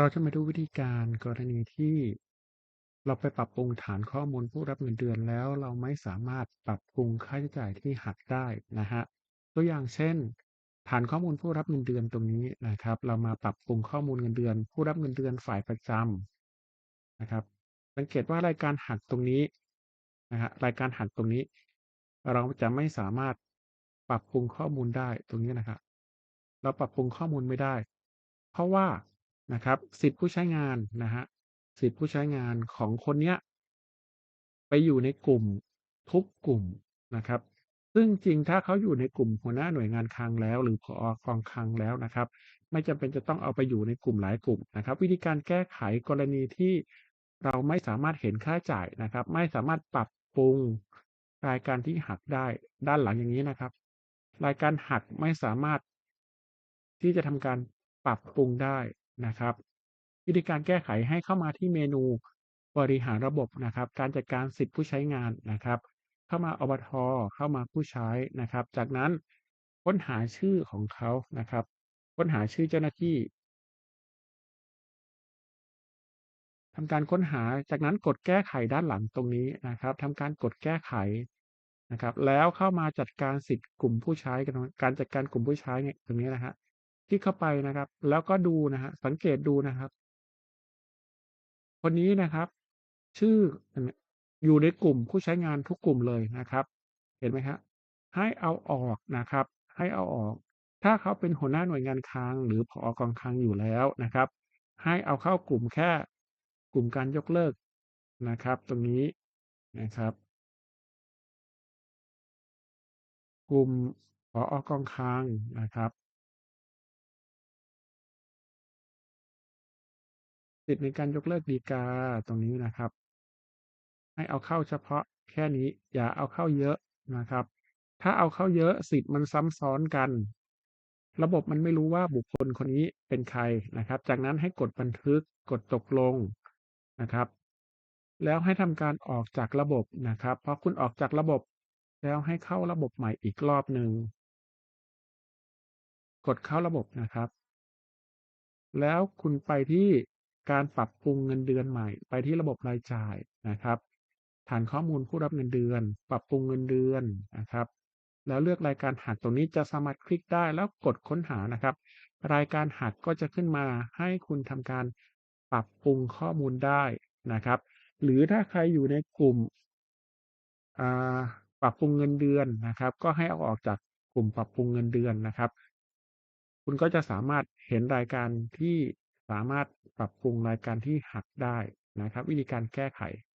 เราจะมาดูวิธีการกรณีที่เราไปปรับปรุงฐานข้อมูลผู้รับเงินเดือนแล้วเราไม่สามารถปรับปรุงค่าใช้จ่ายที่หักได้นะฮะตัวอย่างเช่น ฐานข้อมูลผู้รับเงินเดือนตรงนี้นะครับ เรามาปรับปรุงข้อมูลเงินเดือน ผู้รับเงินเดือนฝ่ายประจำนะครับ สังเกตว่ารายการหักตรงนี้นะฮะรายการหักตรงนี้ เราจะไม่สามารถปรับปรุงข้อมูลได้ตรงนี้นะครับ เราปรับปรุงข้อมูลไม่ได้ เพราะว่า นะครับสิทธิผู้ใช้งานนะฮะสิทธิผู้ใช้งานของคนเนี้ยไปอยู่ในกลุ่มทุกกลุ่มนะครับ ซึ่งจริงถ้าเขาอยู่ในกลุ่มหัวหน้าหน่วยงานคลังแล้ว หรือผอกองคลังแล้วนะครับ ไม่จำเป็นจะต้องเอาไปอยู่ในกลุ่มหลายกลุ่มนะครับ วิธีการแก้ไขกรณีที่เราไม่สามารถเห็นค่าจ่ายนะครับ ไม่สามารถปรับปรุงรายการที่หักได้ด้านหลังอย่างนี้นะครับ รายการหักไม่สามารถที่จะทำการปรับปรุงได้ นะครับ วิธีการแก้ไขให้เข้ามาที่เมนูบริหารระบบนะครับ การจัดการสิทธิผู้ใช้งานนะครับ เข้ามาอบทเข้ามาผู้ใช้นะครับ จากนั้นค้นหาชื่อของเขานะครับ ค้นหาชื่อเจ้าหน้าที่ทำการค้นหา จากนั้นกดแก้ไขด้านหลังตรงนี้นะครับทำการกดแก้ไขนะครับ แล้วเข้ามาจัดการสิทธิ์กลุ่มผู้ใช้กันการจัดการกลุ่มผู้ใช้เนี่ยตรงนี้นะฮะ คลิกเข้าไปนะครับ แล้วก็ดูนะฮะสังเกตดูนะครับ คนนี้นะครับ ชื่ออยู่ในกลุ่มผู้ใช้งานทุกกลุ่มเลยนะครับ เห็นไหมครับให้เอาออกนะครับ ให้เอาออก ถ้าเขาเป็นหัวหน้าหน่วยงานคลังหรือผอกองคลังอยู่แล้วนะครับ ให้เอาเข้ากลุ่มแค่กลุ่มการยกเลิกนะครับ ตรงนี้นะครับ กลุ่มผออกองคลังนะครับ สิทธิ์ในการยกเลิกดีกาตรงนี้นะครับ ให้เอาเข้าเฉพาะแค่นี้ อย่าเอาเข้าเยอะนะครับ ถ้าเอาเข้าเยอะสิทธิ์มันซ้ำซ้อนกัน ระบบมันไม่รู้ว่าบุคคลคนนี้เป็นใครนะครับ จากนั้นให้กดบันทึกกดตกลงนะครับ แล้วให้ทำการออกจากระบบนะครับพอคุณออกจากระบบ แล้วให้เข้าระบบใหม่อีกรอบหนึ่งกดเข้าระบบนะครับ แล้วคุณไปที่ การปรับปรุงเงินเดือนใหม่ ไปที่ระบบรายจ่ายนะครับฐานข้อมูลผู้รับเงินเดือน ปรับปรุงเงินเดือนนะครับ แล้วเลือกรายการหักตรงนี้จะสามารถคลิกได้แล้วกดค้นหานะครับ รายการหักก็จะขึ้นมาให้คุณทำการปรับปรุงข้อมูลได้นะครับ หรือถ้าใครอยู่ในกลุ่มปรับปรุงเงินเดือนนะครับ ก็ให้เอาออกจากกลุ่มปรับปรุงเงินเดือนนะครับ คุณก็จะสามารถเห็นรายการที่สามารถ ปรับปรุงรายการที่หักได้นะครับ วิธีการแก้ไข